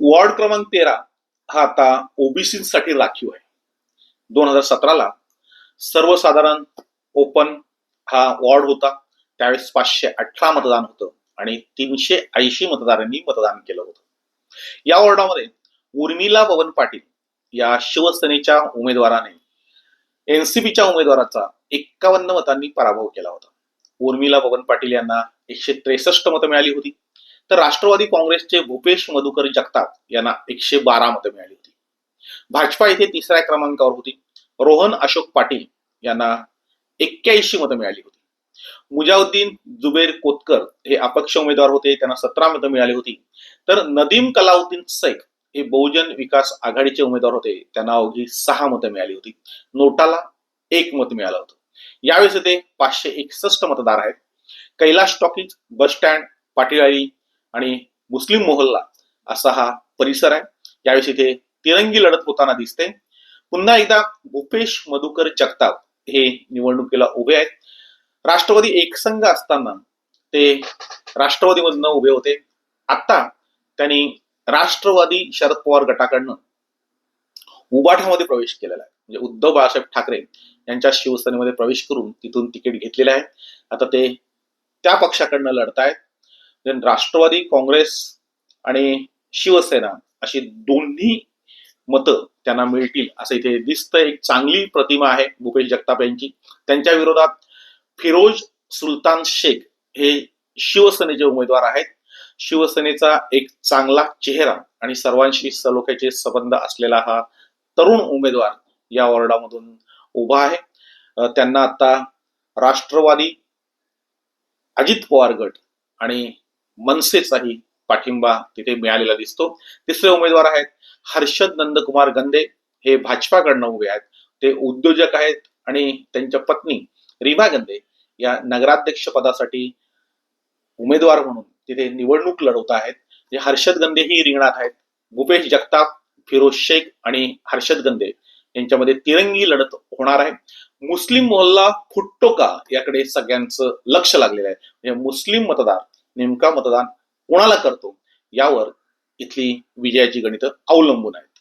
Ward क्रमांक तेरा हा आता ओबीसीसाठी राखीव आहे. दोन हजार सतराला सर्वसाधारण ओपन हा वॉर्ड होता. त्यावेळेस पाचशे अठरा मतदान होतं आणि तीनशे ऐंशी मतदारांनी मतदान केलं होतं. या वॉर्डामध्ये उर्मिला पवन पाटील या शिवसेनेच्या उमेदवाराने एनसीपीच्या उमेदवाराचा एक्कावन्न मतांनी पराभव केला होता. उर्मिला पवन पाटील यांना एकशे त्रेसष्ट मतं मिळाली होती. तर राष्ट्रवादी काँग्रेसचे भूपेश मधुकर जगताप यांना एकशे बारा मतं मिळाली होती. भाजपा येथे तिसऱ्या क्रमांकावर होती. रोहन अशोक पाटील यांना एक्क्याऐंशी मतं मिळाली होती. मुजाउद्दीन जुबेर कोतकर हे अपक्ष उमेदवार होते. त्यांना सतरा मतं मिळाली होती. तर नदीम कलाउद्दीन सैक हे बहुजन विकास आघाडीचे उमेदवार होते. त्यांना अवघी सहा मतं मिळाली होती. नोटाला एक मत मिळालं होतं. यावेळेस ते पाचशे एकसष्ट मतदार आहेत. कैलाश टॉकीज बस स्टँड पाटीळाळी आणि मुस्लिम मोहल्ला असा हा परिसर आहे. यावेळेस इथे तिरंगी लढत होताना दिसते. पुन्हा एकदा भूपेश मधुकर जगताप हे निवडणुकीला उभे आहेत. राष्ट्रवादी एकसंघ असताना ते राष्ट्रवादीमधनं उभे होते. आता त्यांनी राष्ट्रवादी शरद पवार गटाकडनं उबाठामध्ये प्रवेश केलेला आहे. म्हणजे उद्धव बाळासाहेब ठाकरे यांच्या शिवसेनेमध्ये प्रवेश करून तिथून तिकीट घेतलेले आहे. आता ते त्या पक्षाकडनं लढतायत. Then राष्ट्रवादी काँग्रेस आणि शिवसेना अशी दोन्ही मतं त्यांना मिळतील असं इथे दिसतं एक चांगली प्रतिमा आहे भूपेश जगताप यांची. त्यांच्या विरोधात फिरोज सुलतान शेख हे शिवसेनेचे उमेदवार आहेत. शिवसेनेचा एक चांगला चेहरा आणि सर्वांशी सलोख्याचे संबंध असलेला हा तरुण उमेदवार या वॉर्डामधून उभा आहे. त्यांना आता राष्ट्रवादी अजित पवार गट आणि मनसेचाही पाठिंबा तिथे मिळालेला दिसतो. तिसरे उमेदवार आहेत हर्षद नंदकुमार गंदे. हे भाजपाकडनं उभे आहेत. ते उद्योजक आहेत आणि त्यांच्या पत्नी रीमा गंदे या नगराध्यक्ष पदासाठी उमेदवार म्हणून तिथे निवडणूक लढवत आहेत. जे हर्षद गंदे ही रिंगणात आहेत. भूपेश जगताप फिरोज शेख आणि हर्षद गंदे यांच्यामध्ये तिरंगी लढत होणार आहे. मुस्लिम मोहल्ला फुट्टोका याकडे सगळ्यांचं लक्ष लागलेलं आहे. म्हणजे मुस्लिम मतदार नेमका मतदान कोणाला करतो? यावर इथली विजयाची गणितं अवलंबून आहेत.